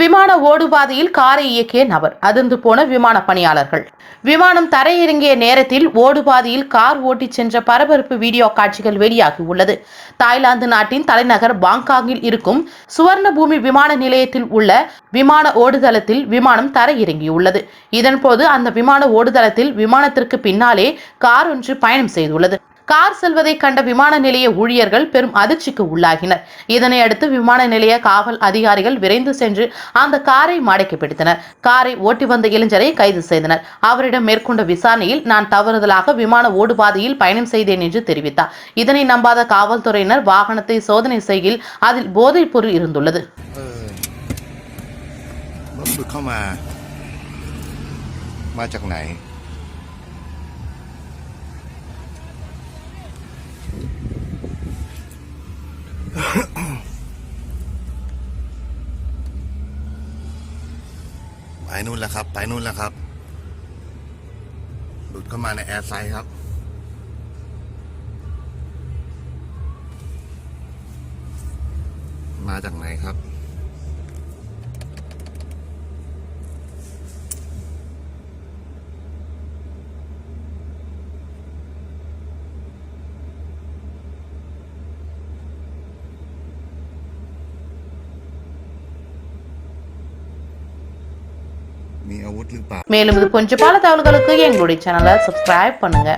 விமான ஓடுபாதையில் காரை இயக்கிய நபர். அதிர்ந்து போன விமான பணியாளர்கள். விமானம் தரையிறங்கிய நேரத்தில் ஓடுபாதையில் கார் ஓட்டிச் சென்ற பரபரப்பு வீடியோ காட்சிகள் வெளியாகி உள்ளது. தாய்லாந்து நாட்டின் தலைநகர் பாங்காங்கில் இருக்கும் சுவர்ணபூமி விமான நிலையத்தில் உள்ள விமான ஓடுதளத்தில் விமானம் தரையிறங்கியுள்ளது. இதன்போது அந்த விமான ஓடுதளத்தில் விமானத்திற்கு பின்னாலே கார் ஒன்று பயணம் செய்துள்ளது. கார் செல்வதை கண்ட விமான நிலைய ஊழியர்கள் பெரும் அதிர்ச்சிக்கு உள்ளாகினர். இதனை அடுத்து விமான நிலைய காவல் அதிகாரிகள் விரைந்து சென்று அந்த காரை மடக்கி பிடித்தனர். காரை ஓட்டி வந்த இளைஞரை கைது செய்தனர். அவரிடம் மேற்கொண்ட விசாரணையில் நான் தவறுதலாக விமான ஓடுபாதையில் பயணம் செய்தேன் என்று தெரிவித்தார். இதனை நம்பாத காவல்துறையினர் வாகனத்தை சோதனை செய்கையில் அதில் போதைப் பொருள் இருந்துள்ளது become a magic knight. ไปนู่นแล้วครับ ไปนู่นแล้วครับ หลุดเข้ามาในแอร์ไซด์ครับมาจากไหนครับ மேலும் இது கொஞ்சம் பல தகவல்களுக்கு எங்களுடைய சேனலை சப்ஸ்கிரைப் பண்ணுங்க.